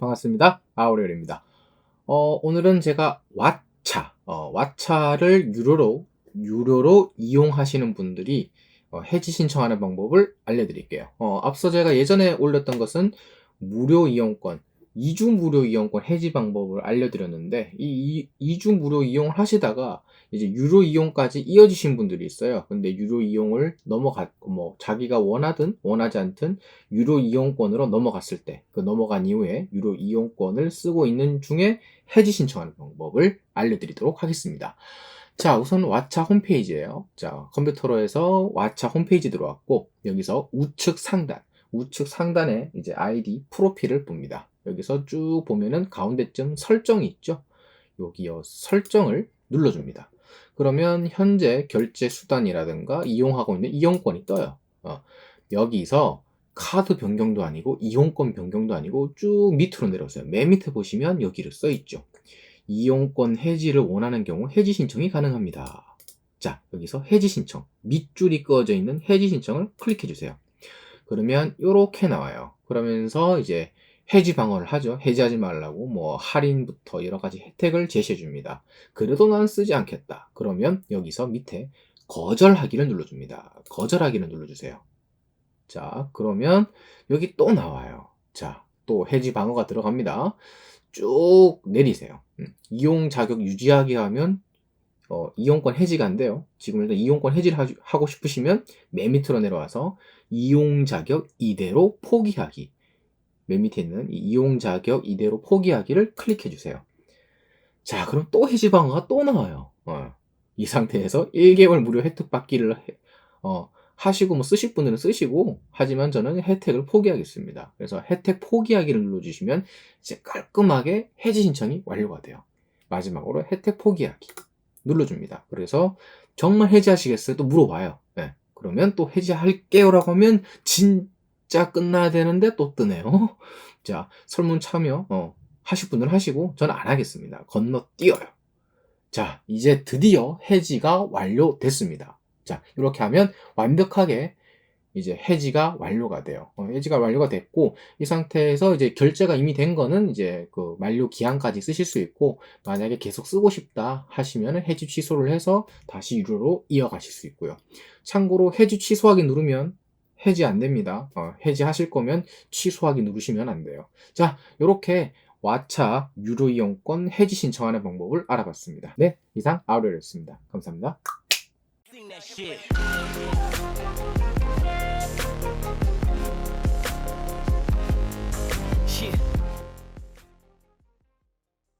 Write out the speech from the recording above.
반갑습니다. 아우레일입니다. 어, 오늘은 제가 왓차, 어, 왓차를 유료로, 유료로 이용하시는 분들이 어, 해지 신청하는 방법을 알려드릴게요. 어, 앞서 제가 예전에 올렸던 것은 무료 이용권, 2주 무료 이용권 해지 방법을 알려드렸는데, 이, 이 2주 무료 이용을 하시다가 이제 유료 이용까지 이어지신 분들이 있어요. 근데 유료 이용을 넘어갔고, 뭐, 자기가 원하든 원하지 않든 유료 이용권으로 넘어갔을 때, 그 넘어간 이후에 유료 이용권을 쓰고 있는 중에 해지 신청하는 방법을 알려드리도록 하겠습니다. 자, 우선 왓챠 홈페이지예요. 자, 컴퓨터로 해서 왓챠 홈페이지 들어왔고, 여기서 우측 상단, 우측 상단에 이제 아이디 프로필을 봅니다. 여기서 쭉 보면은 가운데쯤 설정이 있죠. 여기요 설정을 눌러줍니다. 그러면 현재 결제 수단이라든가 이용하고 있는 이용권이 떠요. 어, 여기서 카드 변경도 아니고 이용권 변경도 아니고 쭉 밑으로 내려오세요. 맨 밑에 보시면 여기를 써 있죠. 이용권 해지를 원하는 경우 해지 신청이 가능합니다. 자, 여기서 해지 신청, 밑줄이 그어져 있는 해지 신청을 클릭해 주세요. 그러면 이렇게 나와요. 그러면서 이제 해지 방어를 하죠. 해지하지 말라고 뭐 할인부터 여러 가지 혜택을 제시해 줍니다. 그래도 난 쓰지 않겠다. 그러면 여기서 밑에 거절하기를 눌러줍니다. 거절하기를 눌러주세요. 자, 그러면 여기 또 나와요. 자, 또 해지 방어가 들어갑니다. 쭉 내리세요. 음, 이용 자격 유지하기 하면 어, 이용권 해지가 안 돼요. 지금 일단 이용권 해지를 하, 하고 싶으시면 맨 밑으로 내려와서 이용 자격 이대로 포기하기. 맨 밑에 있는 이 이용 자격 이대로 포기하기를 클릭해 주세요. 자, 그럼 또 해지 방어가 또 나와요. 어, 이 상태에서 1개월 무료 혜택 받기를 해- 어, 하시고 뭐 쓰실 분들은 쓰시고 하지만 저는 혜택을 포기하겠습니다. 그래서 혜택 포기하기를 눌러주시면 이제 깔끔하게 해지 신청이 완료가 돼요. 마지막으로 혜택 포기하기 눌러줍니다. 그래서 정말 해지하시겠어요? 또 물어봐요. 네. 그러면 또 해지할게요라고 하면 진 짜 끝나야 되는데 또 뜨네요. 자 설문 참여 어, 하실 분들은 하시고 저는 안 하겠습니다. 건너뛰어요. 자 이제 드디어 해지가 완료됐습니다. 자 이렇게 하면 완벽하게 이제 해지가 완료가 돼요. 어, 해지가 완료가 됐고 이 상태에서 이제 결제가 이미 된 거는 이제 그 만료 기한까지 쓰실 수 있고 만약에 계속 쓰고 싶다 하시면 해지 취소를 해서 다시 유료로 이어가실 수 있고요. 참고로 해지 취소하기 누르면 해지 안 됩니다. 어, 해지 하실 거면 취소하기 누르시면 안 돼요. 자, 이렇게 왓챠 유료 이용권 해지 신청하는 방법을 알아봤습니다. 네, 이상 아우레였습니다. 감사합니다.